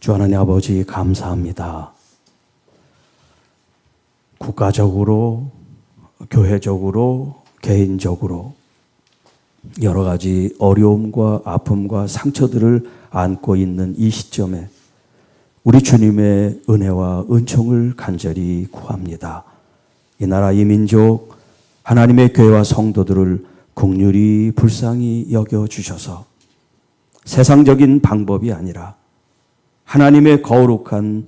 주 하나님 아버지 감사합니다. 국가적으로, 교회적으로, 개인적으로 여러 가지 어려움과 아픔과 상처들을 안고 있는 이 시점에 우리 주님의 은혜와 은총을 간절히 구합니다. 이 나라 이 민족 하나님의 교회와 성도들을 국률이 불쌍히 여겨 주셔서 세상적인 방법이 아니라 하나님의 거룩한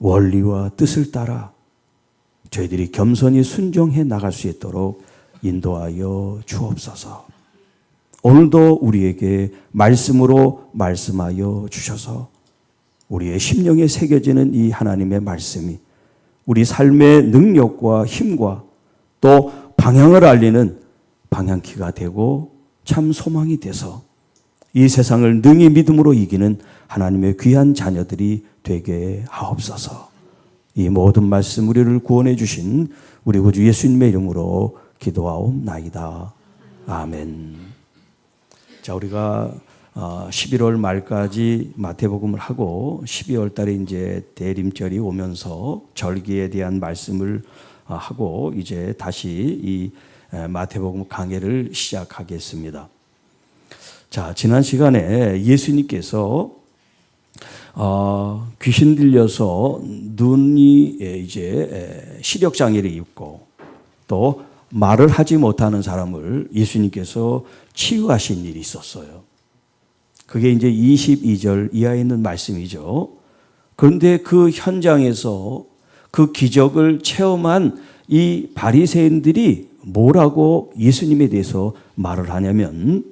원리와 뜻을 따라 저희들이 겸손히 순종해 나갈 수 있도록 인도하여 주옵소서. 오늘도 우리에게 말씀으로 말씀하여 주셔서 우리의 심령에 새겨지는 이 하나님의 말씀이 우리 삶의 능력과 힘과 또 방향을 알리는 방향키가 되고 참 소망이 돼서 이 세상을 능히 믿음으로 이기는 하나님의 귀한 자녀들이 되게 하옵소서. 이 모든 말씀 우리를 구원해 주신 우리 구주 예수님의 이름으로 기도하옵나이다. 아멘. 자, 우리가 11월 말까지 마태복음을 하고 12월 달에 이제 대림절이 오면서 절기에 대한 말씀을 어, 하고 이제 다시 이 마태복음 강해를 시작하겠습니다. 자, 지난 시간에 예수님께서 어, 귀신 들려서 눈이 이제 시력 장애를 입고 또 말을 하지 못하는 사람을 예수님께서 치유하신 일이 있었어요. 그게 이제 22절 이하에 있는 말씀이죠. 그런데 그 현장에서 그 기적을 체험한 이 바리새인들이 뭐라고 예수님에 대해서 말을 하냐면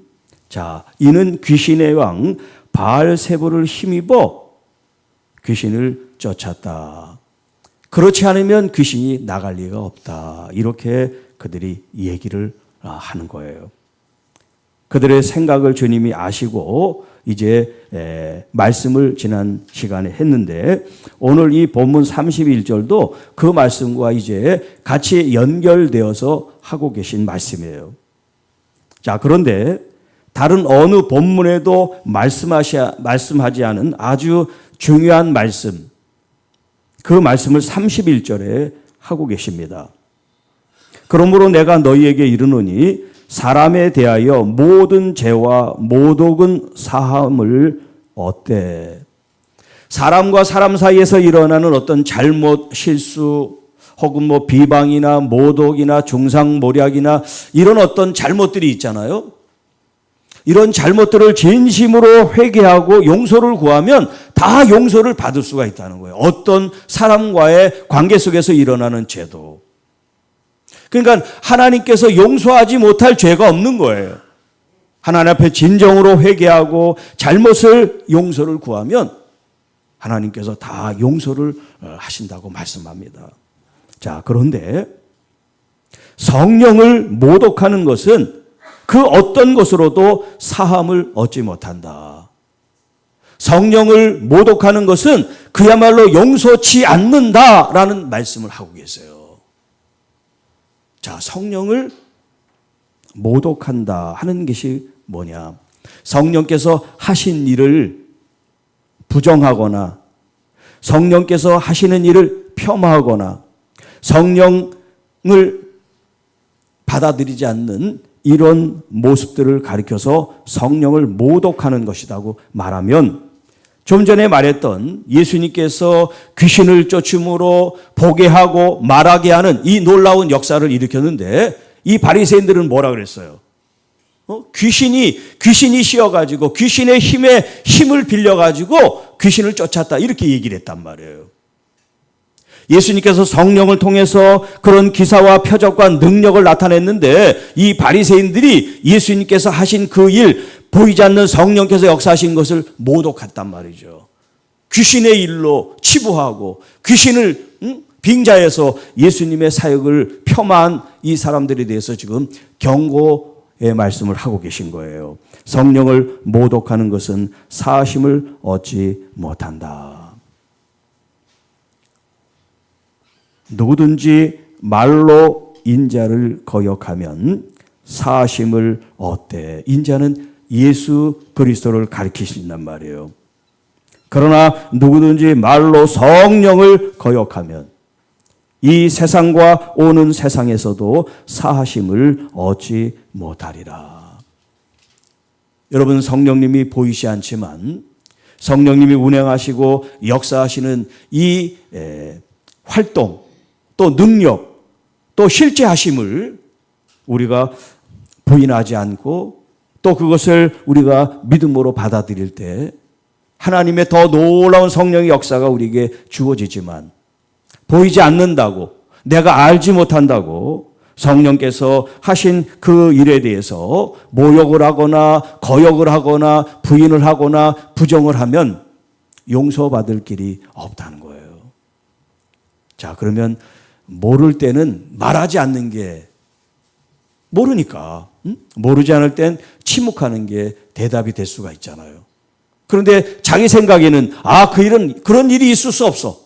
자, 이는 귀신의 왕 바알세부를 힘입어 귀신을 쫓았다. 그렇지 않으면 귀신이 나갈 리가 없다. 이렇게 그들이 얘기를 하는 거예요. 그들의 생각을 주님이 아시고 이제 말씀을 지난 시간에 했는데 오늘 이 본문 31절도 그 말씀과 이제 같이 연결되어서 하고 계신 말씀이에요. 자, 그런데 다른 어느 본문에도 말씀하시, 말씀하지 않은 아주 중요한 말씀, 그 말씀을 31절에 하고 계십니다. 그러므로 내가 너희에게 이르노니 사람에 대하여 모든 죄와 모독은 사함을 얻되 사람과 사람 사이에서 일어나는 어떤 잘못, 실수, 혹은 뭐 비방이나 모독이나 중상모략이나 이런 어떤 잘못들이 있잖아요. 이런 잘못들을 진심으로 회개하고 용서를 구하면 다 용서를 받을 수가 있다는 거예요. 어떤 사람과의 관계 속에서 일어나는 죄도. 그러니까 하나님께서 용서하지 못할 죄가 없는 거예요. 하나님 앞에 진정으로 회개하고 잘못을 용서를 구하면 하나님께서 다 용서를 어, 하신다고 말씀합니다. 자, 그런데 성령을 모독하는 것은 그 어떤 것으로도 사함을 얻지 못한다. 성령을 모독하는 것은 그야말로 용서치 않는다라는 말씀을 하고 계세요. 자, 성령을 모독한다 하는 것이 뭐냐? 성령께서 하신 일을 부정하거나 성령께서 하시는 일을 폄하하거나 성령을 받아들이지 않는 이런 모습들을 가리켜서 성령을 모독하는 것이라고 말하면 좀 전에 말했던 예수님께서 귀신을 쫓음으로 보게 하고 말하게 하는 이 놀라운 역사를 일으켰는데 이 바리새인들은 뭐라 그랬어요? 어? 귀신이 귀신이 씌어 가지고 귀신의 힘에 힘을 빌려 가지고 귀신을 쫓았다 이렇게 얘기를 했단 말이에요. 예수님께서 성령을 통해서 그런 기사와 표적과 능력을 나타냈는데 이 바리새인들이 예수님께서 하신 그 일 보이지 않는 성령께서 역사하신 것을 모독했단 말이죠. 귀신의 일로 치부하고 귀신을 응? 빙자해서 예수님의 사역을 폄하한 이 사람들에 대해서 지금 경고의 말씀을 하고 계신 거예요. 성령을 모독하는 것은 사심을 얻지 못한다. 누구든지 말로 인자를 거역하면 사심을 얻되 인자는 예수 그리스도를 가리키신단 말이에요. 그러나 누구든지 말로 성령을 거역하면 이 세상과 오는 세상에서도 사하심을 얻지 못하리라. 여러분 성령님이 보이지 않지만 성령님이 운행하시고 역사하시는 이 에, 활동 또 능력 또 실제 하심을 우리가 부인하지 않고 또 그것을 우리가 믿음으로 받아들일 때 하나님의 더 놀라운 성령의 역사가 우리에게 주어지지만 보이지 않는다고 내가 알지 못한다고 성령께서 하신 그 일에 대해서 모욕을 하거나 거역을 하거나 부인을 하거나 부정을 하면 용서받을 길이 없다는 거예요. 자, 그러면 모를 때는 말하지 않는 게 모르니까 응? 모르지 않을 땐 침묵하는 게 대답이 될 수가 있잖아요. 그런데 자기 생각에는 아, 그 일은 그런 일이 있을 수 없어.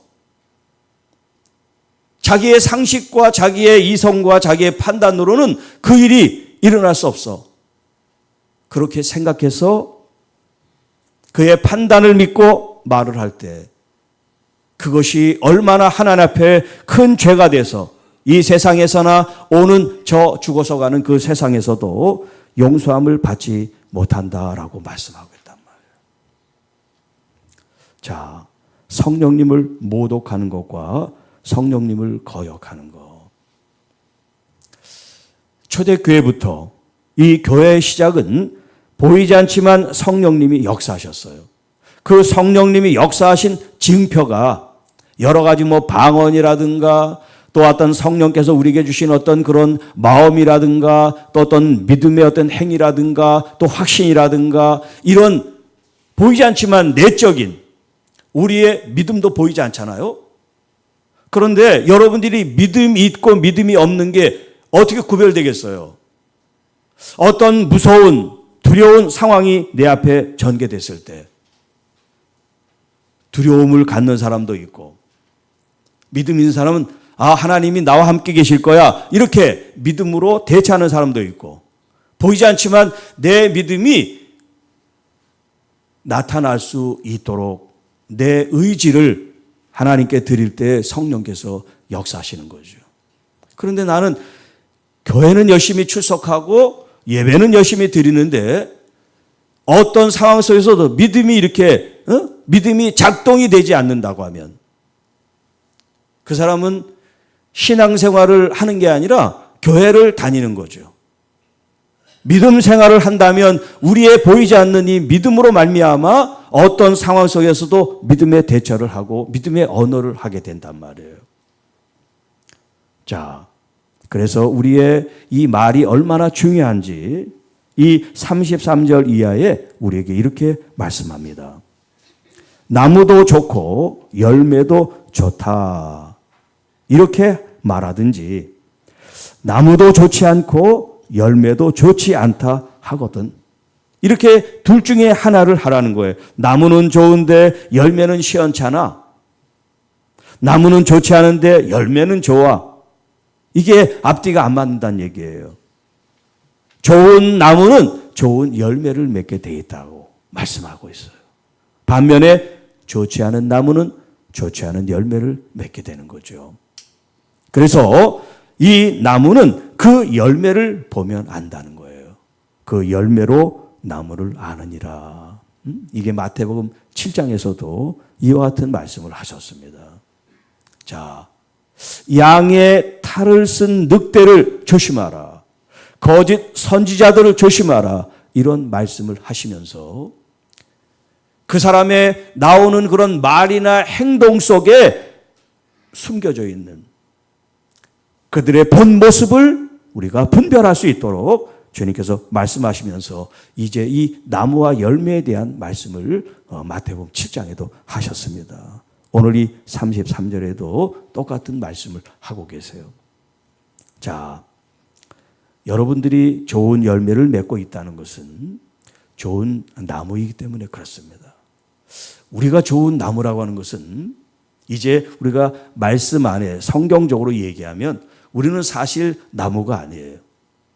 자기의 상식과 자기의 이성과 자기의 판단으로는 그 일이 일어날 수 없어. 그렇게 생각해서 그의 판단을 믿고 말을 할 때 그것이 얼마나 하나님 앞에 큰 죄가 돼서 이 세상에서나 오는 저 죽어서 가는 그 세상에서도 용서함을 받지 못한다라고 말씀하고 있단 말이에요. 자, 성령님을 모독하는 것과 성령님을 거역하는 것. 초대교회부터 이 교회의 시작은 보이지 않지만 성령님이 역사하셨어요. 그 성령님이 역사하신 징표가 여러 가지 뭐 방언이라든가 또 어떤 성령께서 우리에게 주신 어떤 그런 마음이라든가 또 어떤 믿음의 어떤 행위라든가 또 확신이라든가 이런 보이지 않지만 내적인 우리의 믿음도 보이지 않잖아요. 그런데 여러분들이 믿음이 있고 믿음이 없는 게 어떻게 구별되겠어요? 어떤 무서운 두려운 상황이 내 앞에 전개됐을 때 두려움을 갖는 사람도 있고 믿음 있는 사람은 아 하나님이 나와 함께 계실 거야 이렇게 믿음으로 대처하는 사람도 있고 보이지 않지만 내 믿음이 나타날 수 있도록 내 의지를 하나님께 드릴 때 성령께서 역사하시는 거죠. 그런데 나는 교회는 열심히 출석하고 예배는 열심히 드리는데 어떤 상황 속에서도 믿음이 이렇게 어? 믿음이 작동이 되지 않는다고 하면 그 사람은 신앙생활을 하는 게 아니라 교회를 다니는 거죠. 믿음 생활을 한다면 우리의 보이지 않는 이 믿음으로 말미암아 어떤 상황 속에서도 믿음의 대처를 하고 믿음의 언어를 하게 된단 말이에요. 자, 그래서 우리의 이 말이 얼마나 중요한지 이 33절 이하에 우리에게 이렇게 말씀합니다. 나무도 좋고 열매도 좋다. 이렇게 말하든지 나무도 좋지 않고 열매도 좋지 않다 하거든. 이렇게 둘 중에 하나를 하라는 거예요. 나무는 좋은데 열매는 시원찮아. 나무는 좋지 않은데 열매는 좋아. 이게 앞뒤가 안 맞는다는 얘기예요. 좋은 나무는 좋은 열매를 맺게 돼 있다고 말씀하고 있어요. 반면에 좋지 않은 나무는 좋지 않은 열매를 맺게 되는 거죠. 그래서 이 나무는 그 열매를 보면 안다는 거예요. 그 열매로 나무를 아느니라. 음? 이게 마태복음 7장에서도 이와 같은 말씀을 하셨습니다. 자, 양의 탈을 쓴 늑대를 조심하라. 거짓 선지자들을 조심하라. 이런 말씀을 하시면서 그 사람의 나오는 그런 말이나 행동 속에 숨겨져 있는 그들의 본 모습을 우리가 분별할 수 있도록 주님께서 말씀하시면서 이제 이 나무와 열매에 대한 말씀을 어, 마태복음 7장에도 하셨습니다. 오늘 이 33절에도 똑같은 말씀을 하고 계세요. 자, 여러분들이 좋은 열매를 맺고 있다는 것은 좋은 나무이기 때문에 그렇습니다. 우리가 좋은 나무라고 하는 것은 이제 우리가 말씀 안에 성경적으로 얘기하면 우리는 사실 나무가 아니에요.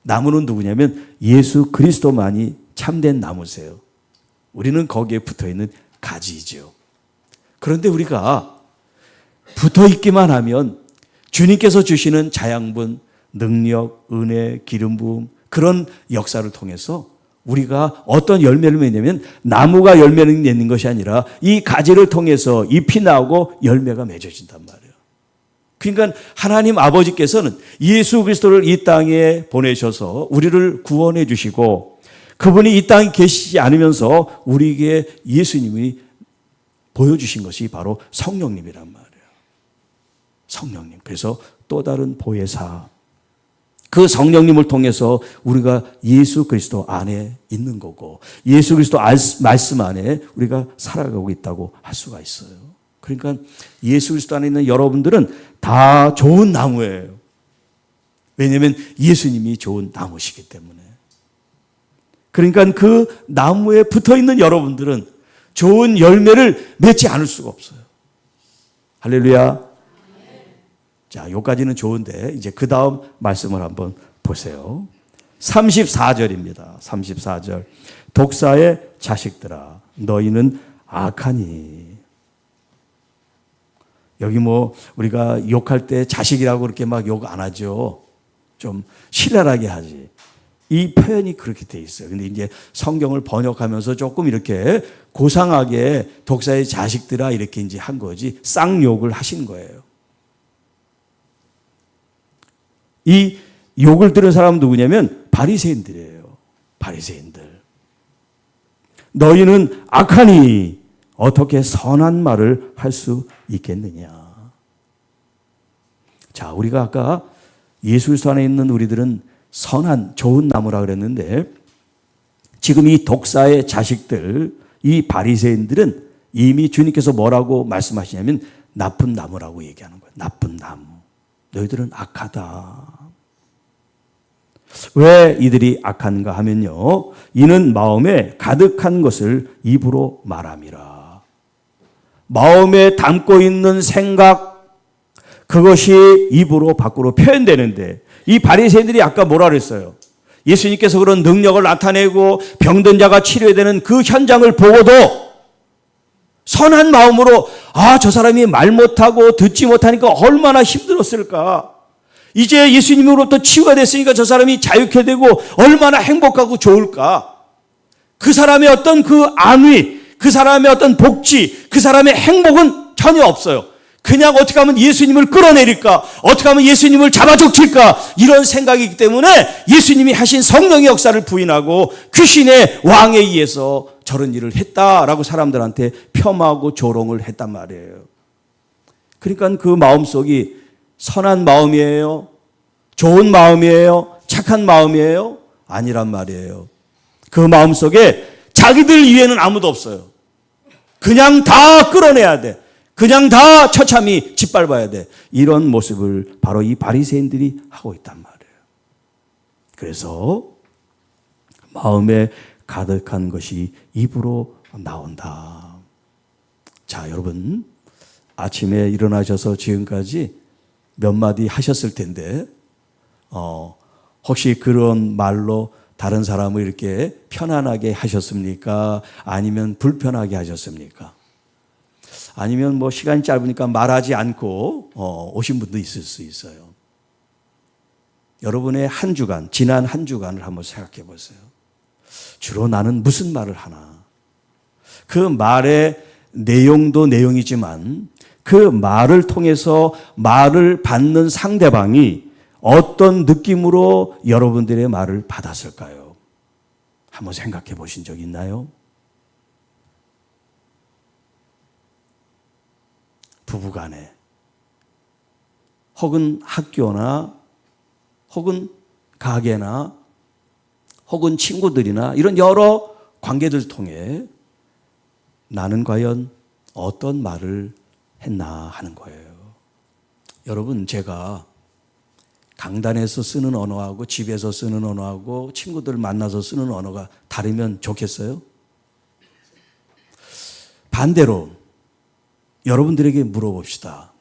나무는 누구냐면 예수 그리스도만이 참된 나무세요. 우리는 거기에 붙어 있는 가지이죠. 그런데 우리가 붙어 있기만 하면 주님께서 주시는 자양분, 능력, 은혜, 기름 부음 그런 역사를 통해서 우리가 어떤 열매를 맺냐면 나무가 열매를 맺는 것이 아니라 이 가지를 통해서 잎이 나오고 열매가 맺어진단 말이에요. 그러니까 하나님 아버지께서는 예수 그리스도를 이 땅에 보내셔서 우리를 구원해 주시고 그분이 이 땅에 계시지 않으면서 우리에게 예수님이 보여주신 것이 바로 성령님이란 말이에요. 성령님. 그래서 또 다른 보혜사. 그 성령님을 통해서 우리가 예수 그리스도 안에 있는 거고 예수 그리스도 말씀 안에 우리가 살아가고 있다고 할 수가 있어요. 그러니까 예수 그리스도 안에 있는 여러분들은 다 좋은 나무예요. 왜냐하면 예수님이 좋은 나무시기 때문에. 그러니까 그 나무에 붙어 있는 여러분들은 좋은 열매를 맺지 않을 수가 없어요. 할렐루야. 자, 요까지는 좋은데 이제 그 다음 말씀을 한번 보세요. 34절입니다. 34절. 독사의 자식들아, 너희는 악하니. 여기 뭐 우리가 욕할 때 자식이라고 그렇게 막 욕 안 하죠. 좀 신랄하게 하지. 이 표현이 그렇게 돼 있어요. 근데 이제 성경을 번역하면서 조금 이렇게 고상하게 독사의 자식들아 이렇게 이제 한 거지 쌍욕을 하신 거예요. 이 욕을 들은 사람 누구냐면 바리새인들이에요. 바리새인들. 너희는 악하니 어떻게 선한 말을 할 수 있겠느냐. 자, 우리가 아까 그리스도 안에 있는 우리들은 선한 좋은 나무라 그랬는데 지금 이 독사의 자식들 이 바리새인들은 이미 주님께서 뭐라고 말씀하시냐면 나쁜 나무라고 얘기하는 거예요. 나쁜 나무. 너희들은 악하다. 왜 이들이 악한가 하면요. 이는 마음에 가득한 것을 입으로 말함이라. 마음에 담고 있는 생각, 그것이 입으로 밖으로 표현되는데, 이 바리새인들이 아까 뭐라 그랬어요? 예수님께서 그런 능력을 나타내고 병든 자가 치료되는 그 현장을 보고도 선한 마음으로 아, 저 사람이 말 못하고 듣지 못하니까 얼마나 힘들었을까. 이제 예수님으로부터 치유가 됐으니까 저 사람이 자유케 되고 얼마나 행복하고 좋을까. 그 사람의 어떤 그 안위, 그 사람의 어떤 복지, 그 사람의 행복은 전혀 없어요. 그냥 어떻게 하면 예수님을 끌어내릴까? 어떻게 하면 예수님을 잡아족칠까? 이런 생각이기 때문에 예수님이 하신 성령의 역사를 부인하고 귀신의 왕에 의해서 저런 일을 했다라고 사람들한테 폄하고 조롱을 했단 말이에요. 그러니까 그 마음속이 선한 마음이에요? 좋은 마음이에요? 착한 마음이에요? 아니란 말이에요. 그 마음 속에 자기들 이외에는 아무도 없어요. 그냥 다 끌어내야 돼. 그냥 다 처참히 짓밟아야 돼. 이런 모습을 바로 이 바리새인들이 하고 있단 말이에요. 그래서 마음에 가득한 것이 입으로 나온다. 자, 여러분 아침에 일어나셔서 지금까지 몇 마디 하셨을 텐데, 어, 혹시 그런 말로 다른 사람을 이렇게 편안하게 하셨습니까? 아니면 불편하게 하셨습니까? 아니면 뭐 시간이 짧으니까 말하지 않고 어, 오신 분도 있을 수 있어요. 여러분의 한 주간, 지난 한 주간을 한번 생각해 보세요. 주로 나는 무슨 말을 하나? 그 말의 내용도 내용이지만 그 말을 통해서 말을 받는 상대방이 어떤 느낌으로 여러분들의 말을 받았을까요? 한번 생각해 보신 적 있나요? 부부간에 혹은 학교나 혹은 가게나 혹은 친구들이나 이런 여러 관계들 통해 나는 과연 어떤 말을 했나 하는 거예요. 여러분, 제가 강단에서 쓰는 언어하고 집에서 쓰는 언어하고 친구들 만나서 쓰는 언어가 다르면 좋겠어요? 반대로 여러분들에게 물어봅시다.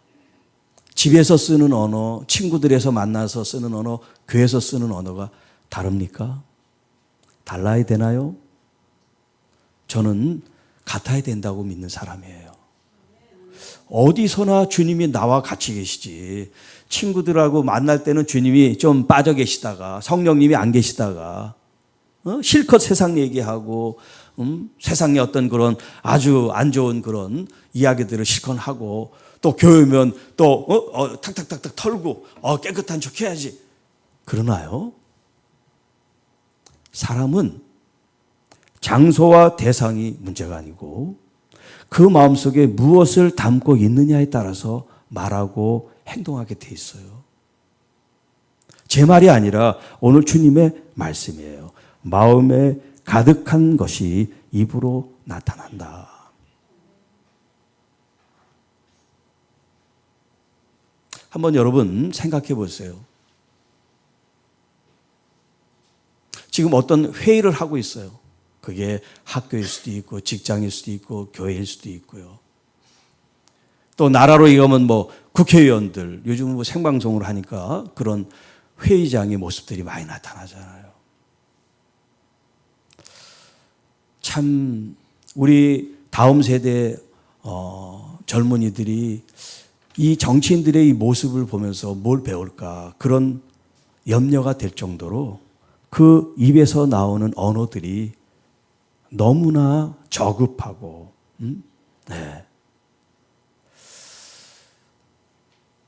집에서 쓰는 언어, 친구들에서 만나서 쓰는 언어, 교회에서 쓰는 언어가 다릅니까? 달라야 되나요? 저는 같아야 된다고 믿는 사람이에요. 어디서나 주님이 나와 같이 계시지. 친구들하고 만날 때는 주님이 좀 빠져 계시다가 성령님이 안 계시다가 어? 실컷 세상 얘기하고 음? 세상의 어떤 그런 아주 안 좋은 그런 이야기들을 실컷 하고 또 교회면 또 어? 어, 탁탁탁탁 털고 어, 깨끗한 척 해야지. 그러나요? 사람은 장소와 대상이 문제가 아니고 그 마음속에 무엇을 담고 있느냐에 따라서 말하고 행동하게 돼 있어요. 제 말이 아니라 오늘 주님의 말씀이에요. 마음에 가득한 것이 입으로 나타난다. 한번 여러분 생각해 보세요. 지금 어떤 회의를 하고 있어요. 그게 학교일 수도 있고 직장일 수도 있고 교회일 수도 있고요. 또 나라로 이거면 뭐 국회의원들 요즘 뭐 생방송을 하니까 그런 회의장의 모습들이 많이 나타나잖아요. 참 우리 다음 세대 어, 젊은이들이 이 정치인들의 이 모습을 보면서 뭘 배울까 그런 염려가 될 정도로 그 입에서 나오는 언어들이 너무나 저급하고 음? 네.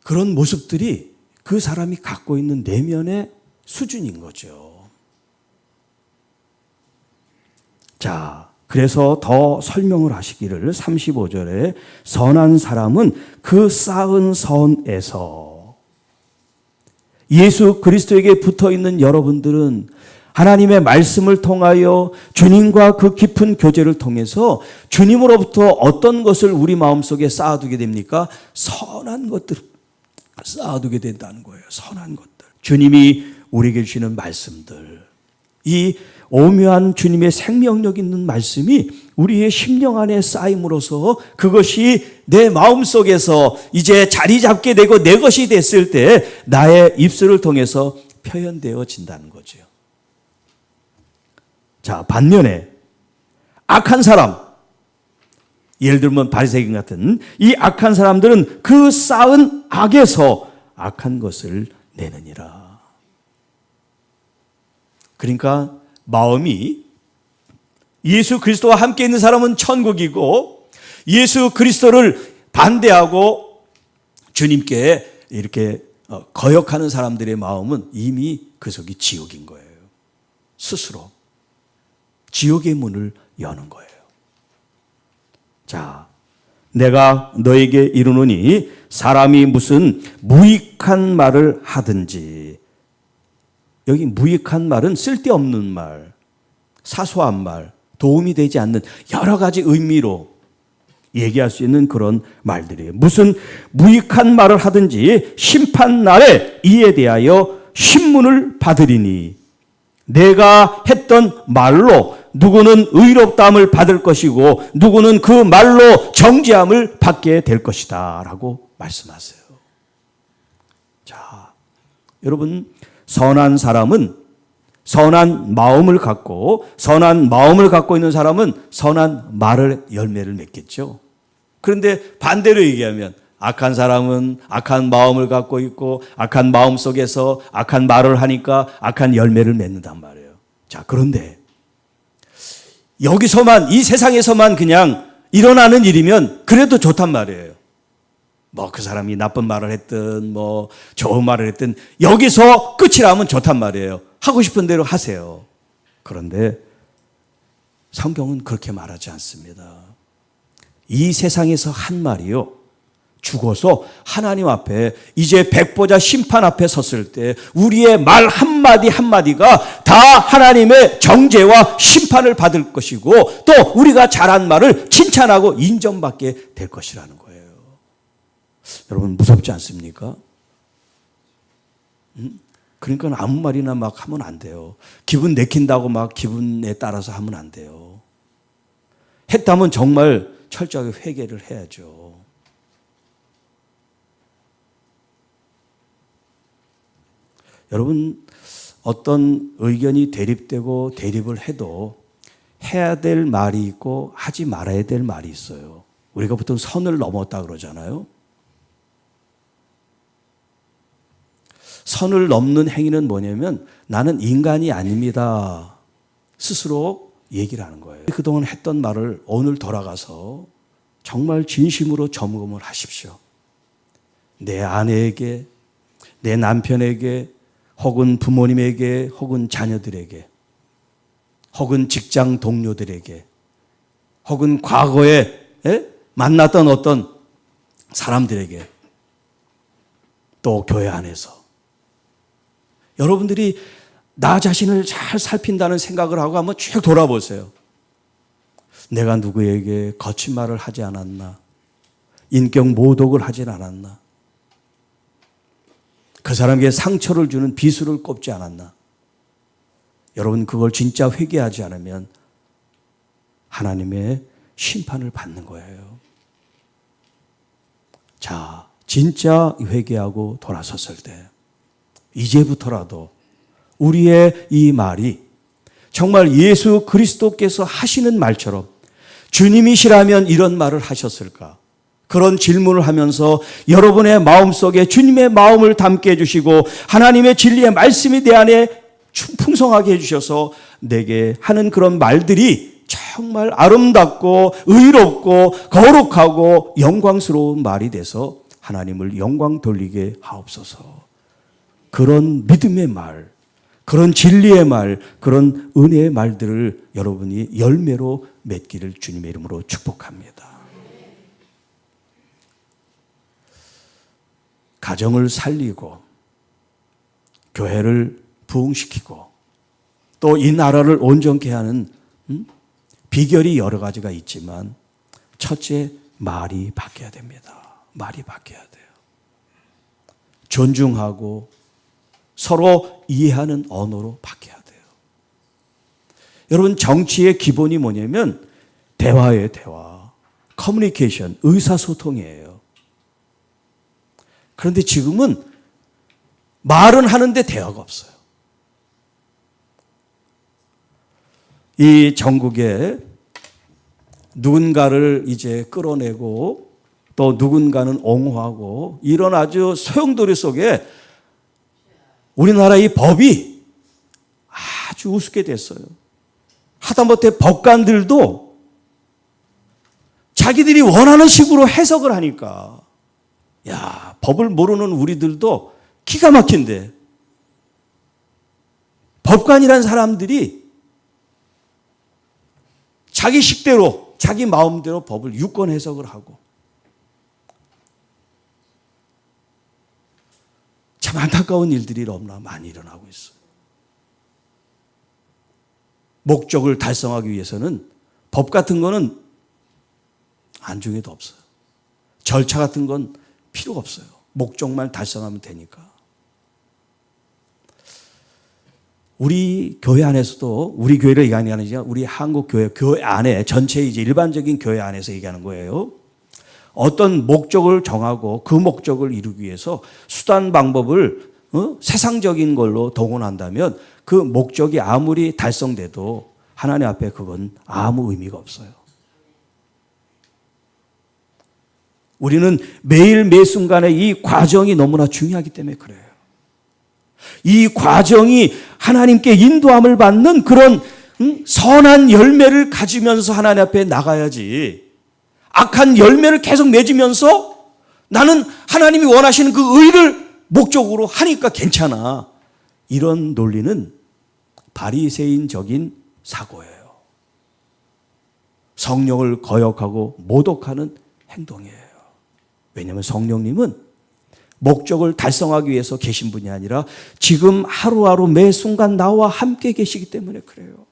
그런 모습들이 그 사람이 갖고 있는 내면의 수준인 거죠. 자, 그래서 더 설명을 하시기를 35절에 선한 사람은 그 쌓은 선에서 예수 그리스도에게 붙어 있는 여러분들은 하나님의 말씀을 통하여 주님과 그 깊은 교제를 통해서 주님으로부터 어떤 것을 우리 마음속에 쌓아두게 됩니까? 선한 것들 쌓아두게 된다는 거예요. 선한 것들. 주님이 우리에게 주시는 말씀들. 이 오묘한 주님의 생명력 있는 말씀이 우리의 심령 안에 쌓임으로써 그것이 내 마음 속에서 이제 자리 잡게 되고 내 것이 됐을 때 나의 입술을 통해서 표현되어진다는 거죠. 자, 반면에 악한 사람, 예를 들면 바리새인 같은 이 악한 사람들은 그 쌓은 악에서 악한 것을 내느니라. 그러니까 마음이 예수 그리스도와 함께 있는 사람은 천국이고 예수 그리스도를 반대하고 주님께 이렇게 어, 거역하는 사람들의 마음은 이미 그 속이 지옥인 거예요. 스스로 지옥의 문을 여는 거예요. 자, 내가 너에게 이르노니 사람이 무슨 무익한 말을 하든지 여기 무익한 말은 쓸데없는 말, 사소한 말, 도움이 되지 않는 여러 가지 의미로 얘기할 수 있는 그런 말들이에요. 무슨 무익한 말을 하든지 심판 날에 이에 대하여 신문을 받으리니 내가 했던 말로 누구는 의롭다함을 받을 것이고 누구는 그 말로 정죄함을 받게 될 것이다. 라고 말씀하세요. 자, 여러분, 선한 사람은 선한 마음을 갖고 선한 마음을 갖고 있는 사람은 선한 말을 열매를 맺겠죠. 그런데 반대로 얘기하면 악한 사람은 악한 마음을 갖고 있고 악한 마음 속에서 악한 말을 하니까 악한 열매를 맺는단 말이에요. 자, 그런데 여기서만 이 세상에서만 그냥 일어나는 일이면 그래도 좋단 말이에요. 뭐 그 사람이 나쁜 말을 했든 뭐 좋은 말을 했든 여기서 끝이라면 좋단 말이에요. 하고 싶은 대로 하세요. 그런데 성경은 그렇게 말하지 않습니다. 이 세상에서 한 말이요. 죽어서 하나님 앞에 이제 백보자 심판 앞에 섰을 때 우리의 말 한마디 한마디가 다 하나님의 정죄와 심판을 받을 것이고 또 우리가 잘한 말을 칭찬하고 인정받게 될 것이라는 거예요. 여러분 무섭지 않습니까? 음? 그러니까 아무 말이나 막 하면 안 돼요. 기분 내킨다고 막 기분에 따라서 하면 안 돼요. 했다면 정말 철저하게 회개를 해야죠. 여러분 어떤 의견이 대립되고 대립을 해도 해야 될 말이 있고 하지 말아야 될 말이 있어요. 우리가 보통 선을 넘었다 그러잖아요. 선을 넘는 행위는 뭐냐면 나는 인간이 아닙니다. 스스로 얘기를 하는 거예요. 그동안 했던 말을 오늘 돌아가서 정말 진심으로 점검을 하십시오. 내 아내에게, 내 남편에게, 혹은 부모님에게, 혹은 자녀들에게, 혹은 직장 동료들에게, 혹은 과거에 에? 만났던 어떤 사람들에게, 또 교회 안에서 여러분들이 나 자신을 잘 살핀다는 생각을 하고 한번 쭉 돌아보세요. 내가 누구에게 거친 말을 하지 않았나? 인격 모독을 하진 않았나? 그 사람에게 상처를 주는 비수를 꼽지 않았나? 여러분, 그걸 진짜 회개하지 않으면 하나님의 심판을 받는 거예요. 자, 진짜 회개하고 돌아섰을 때, 이제부터라도 우리의 이 말이 정말 예수 그리스도께서 하시는 말처럼 주님이시라면 이런 말을 하셨을까? 그런 질문을 하면서 여러분의 마음 속에 주님의 마음을 담게 해주시고 하나님의 진리의 말씀이 내 안에 풍성하게 해주셔서 내게 하는 그런 말들이 정말 아름답고 의롭고 거룩하고 영광스러운 말이 돼서 하나님을 영광 돌리게 하옵소서. 그런 믿음의 말, 그런 진리의 말, 그런 은혜의 말들을 여러분이 열매로 맺기를 주님의 이름으로 축복합니다. 가정을 살리고 교회를 부흥시키고 또 이 나라를 온전케 하는 음? 비결이 여러 가지가 있지만 첫째 말이 바뀌어야 됩니다. 말이 바뀌어야 돼요. 존중하고 서로 이해하는 언어로 바뀌어야 돼요. 여러분 정치의 기본이 뭐냐면 대화예요, 대화. 커뮤니케이션, 의사소통이에요. 그런데 지금은 말은 하는데 대화가 없어요. 이 전국에 누군가를 이제 끌어내고 또 누군가는 옹호하고 이런 아주 소용돌이 속에 우리나라 이 법이 아주 우습게 됐어요. 하다못해 법관들도 자기들이 원하는 식으로 해석을 하니까 야 법을 모르는 우리들도 기가 막힌데 법관이란 사람들이 자기 식대로 자기 마음대로 법을 유권 해석을 하고 참 안타까운 일들이 너무나 많이 일어나고 있어요. 목적을 달성하기 위해서는 법 같은 거는 안중에도 없어요. 절차 같은 건 필요가 없어요. 목적만 달성하면 되니까. 우리 교회 안에서도 우리 교회를 얘기하는 게 아니라 우리 한국 교회 교회 안에 전체 이제 일반적인 교회 안에서 얘기하는 거예요. 어떤 목적을 정하고 그 목적을 이루기 위해서 수단 방법을 어? 세상적인 걸로 동원한다면 그 목적이 아무리 달성돼도 하나님 앞에 그건 아무 의미가 없어요. 우리는 매일 매 순간에 이 과정이 너무나 중요하기 때문에 그래요. 이 과정이 하나님께 인도함을 받는 그런 음, 선한 열매를 가지면서 하나님 앞에 나가야지. 악한 열매를 계속 맺으면서 나는 하나님이 원하시는 그 의를 목적으로 하니까 괜찮아. 이런 논리는 바리새인적인 사고예요. 성령을 거역하고 모독하는 행동이에요. 왜냐하면 성령님은 목적을 달성하기 위해서 계신 분이 아니라 지금 하루하루 매 순간 나와 함께 계시기 때문에 그래요.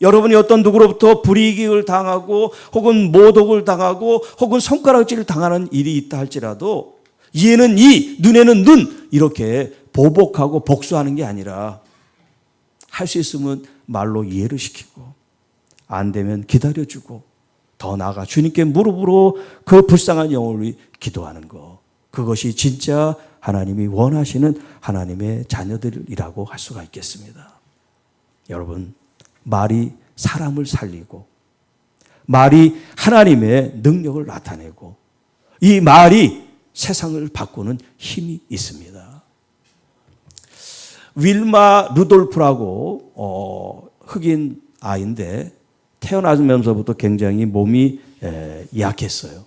여러분이 어떤 누구로부터 불이익을 당하고 혹은 모독을 당하고 혹은 손가락질을 당하는 일이 있다 할지라도 이에는 이, 눈에는 눈 이렇게 보복하고 복수하는 게 아니라 할 수 있으면 말로 이해를 시키고 안 되면 기다려주고 더 나아가 주님께 무릎으로 그 불쌍한 영혼을 기도하는 거 그것이 진짜 하나님이 원하시는 하나님의 자녀들이라고 할 수가 있겠습니다. 여러분 말이 사람을 살리고 말이 하나님의 능력을 나타내고 이 말이 세상을 바꾸는 힘이 있습니다. 윌마 루돌프라고 어, 흑인 아이인데 태어나면서부터 굉장히 몸이 에, 약했어요.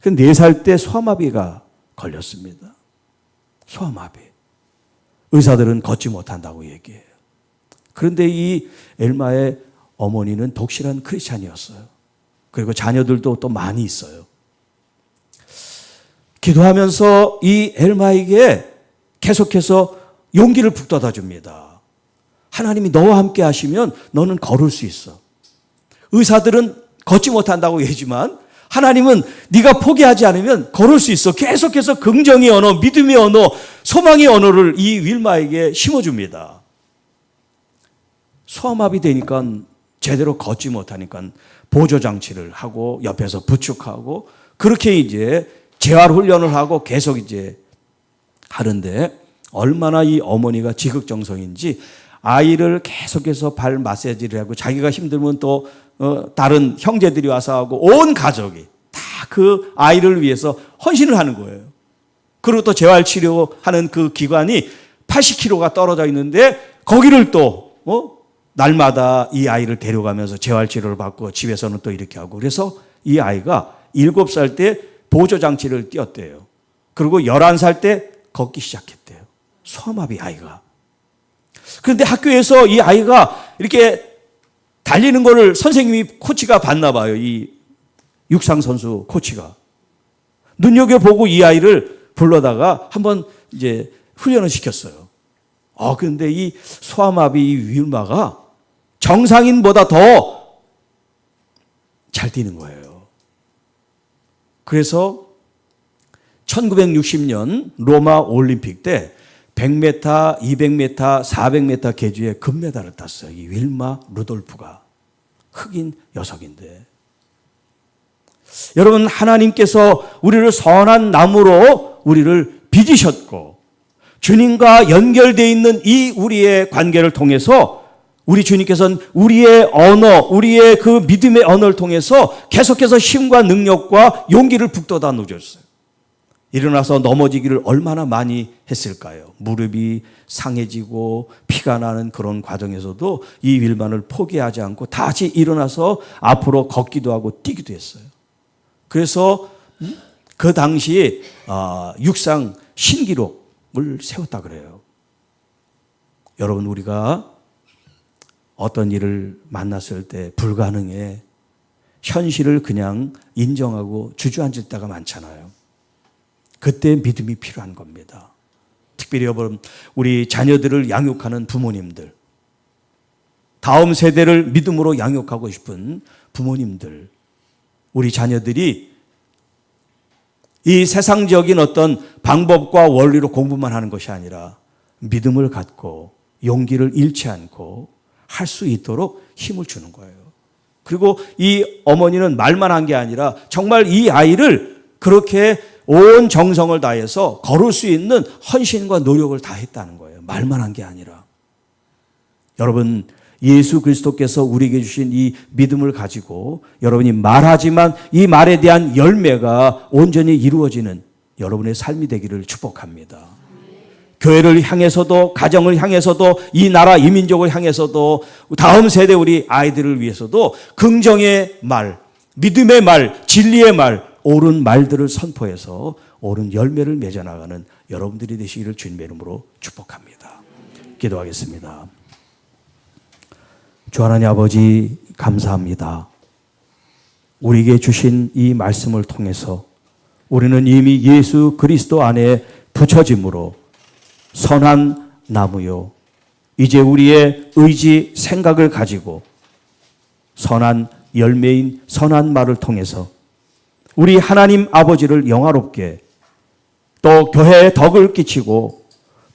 그네 살 때 소아마비가 걸렸습니다. 소아마비. 의사들은 걷지 못한다고 얘기해요. 그런데 이 엘마의 어머니는 독실한 크리스찬이었어요. 그리고 자녀들도 또 많이 있어요. 기도하면서 이 엘마에게 계속해서 용기를 북돋아 줍니다. 하나님이 너와 함께 하시면 너는 걸을 수 있어. 의사들은 걷지 못한다고 얘기지만 하나님은 네가 포기하지 않으면 걸을 수 있어. 계속해서 긍정의 언어, 믿음의 언어, 소망의 언어를 이 윌마에게 심어줍니다. 소아마비 되니까 제대로 걷지 못하니까 보조 장치를 하고 옆에서 부축하고 그렇게 이제 재활 훈련을 하고 계속 이제 하는데 얼마나 이 어머니가 지극정성인지 아이를 계속해서 발 마사지를 하고 자기가 힘들면 또 어, 다른 형제들이 와서 하고 온 가족이 다 그 아이를 위해서 헌신을 하는 거예요. 그리고 또 재활 치료하는 그 기관이 80km가 떨어져 있는데 거기를 또 어? 날마다 이 아이를 데려가면서 재활 치료를 받고 집에서는 또 이렇게 하고 그래서 이 아이가 7살 때 보조 장치를 띄었대요. 그리고 11살 때 걷기 시작했대요. 소아마비 아이가. 그런데 학교에서 이 아이가 이렇게 달리는 거를 선생님이 코치가 봤나 봐요. 이 육상 선수 코치가. 눈여겨 보고 이 아이를 불러다가 한번 이제 훈련을 시켰어요. 아, 그런데 이 소아마비 이 윌마가 정상인보다 더 잘 뛰는 거예요. 그래서 1960년 로마 올림픽 때 100m, 200m, 400m 계주에 금메달을 땄어요. 이 윌마 루돌프가 흑인 녀석인데. 여러분 하나님께서 우리를 선한 나무로 우리를 빚으셨고 주님과 연결되어 있는 이 우리의 관계를 통해서 우리 주님께서는 우리의 언어, 우리의 그 믿음의 언어를 통해서 계속해서 힘과 능력과 용기를 북돋아 놓으셨어요. 일어나서 넘어지기를 얼마나 많이 했을까요? 무릎이 상해지고 피가 나는 그런 과정에서도 이 윌만을 포기하지 않고 다시 일어나서 앞으로 걷기도 하고 뛰기도 했어요. 그래서 그 당시 육상 신기록을 세웠다 그래요. 여러분 우리가 어떤 일을 만났을 때 불가능해 현실을 그냥 인정하고 주저앉을 때가 많잖아요. 그때 믿음이 필요한 겁니다. 특별히 여러분, 우리 자녀들을 양육하는 부모님들, 다음 세대를 믿음으로 양육하고 싶은 부모님들, 우리 자녀들이 이 세상적인 어떤 방법과 원리로 공부만 하는 것이 아니라 믿음을 갖고 용기를 잃지 않고 할 수 있도록 힘을 주는 거예요. 그리고 이 어머니는 말만 한 게 아니라 정말 이 아이를 그렇게 온 정성을 다해서 걸을 수 있는 헌신과 노력을 다했다는 거예요. 말만 한 게 아니라. 여러분, 예수 그리스도께서 우리에게 주신 이 믿음을 가지고 여러분이 말하지만 이 말에 대한 열매가 온전히 이루어지는 여러분의 삶이 되기를 축복합니다. 교회를 향해서도 가정을 향해서도 이 나라 이민족을 향해서도 다음 세대 우리 아이들을 위해서도 긍정의 말, 믿음의 말, 진리의 말, 옳은 말들을 선포해서 옳은 열매를 맺어 나가는 여러분들이 되시기를 주님의 이름으로 축복합니다. 기도하겠습니다. 주 하나님 아버지 감사합니다. 우리에게 주신 이 말씀을 통해서 우리는 이미 예수 그리스도 안에 붙여짐으로 선한 나무요. 이제 우리의 의지, 생각을 가지고 선한 열매인 선한 말을 통해서 우리 하나님 아버지를 영화롭게 또 교회에 덕을 끼치고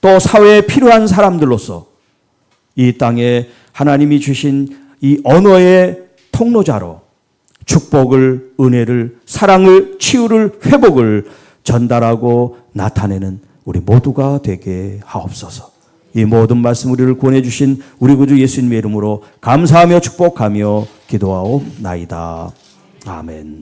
또 사회에 필요한 사람들로서 이 땅에 하나님이 주신 이 언어의 통로자로 축복을, 은혜를, 사랑을, 치유를, 회복을 전달하고 나타내는 우리 모두가 되게 하옵소서. 이 모든 말씀 우리를 구원해 주신 우리 구주 예수님의 이름으로 감사하며 축복하며 기도하옵나이다. 아멘.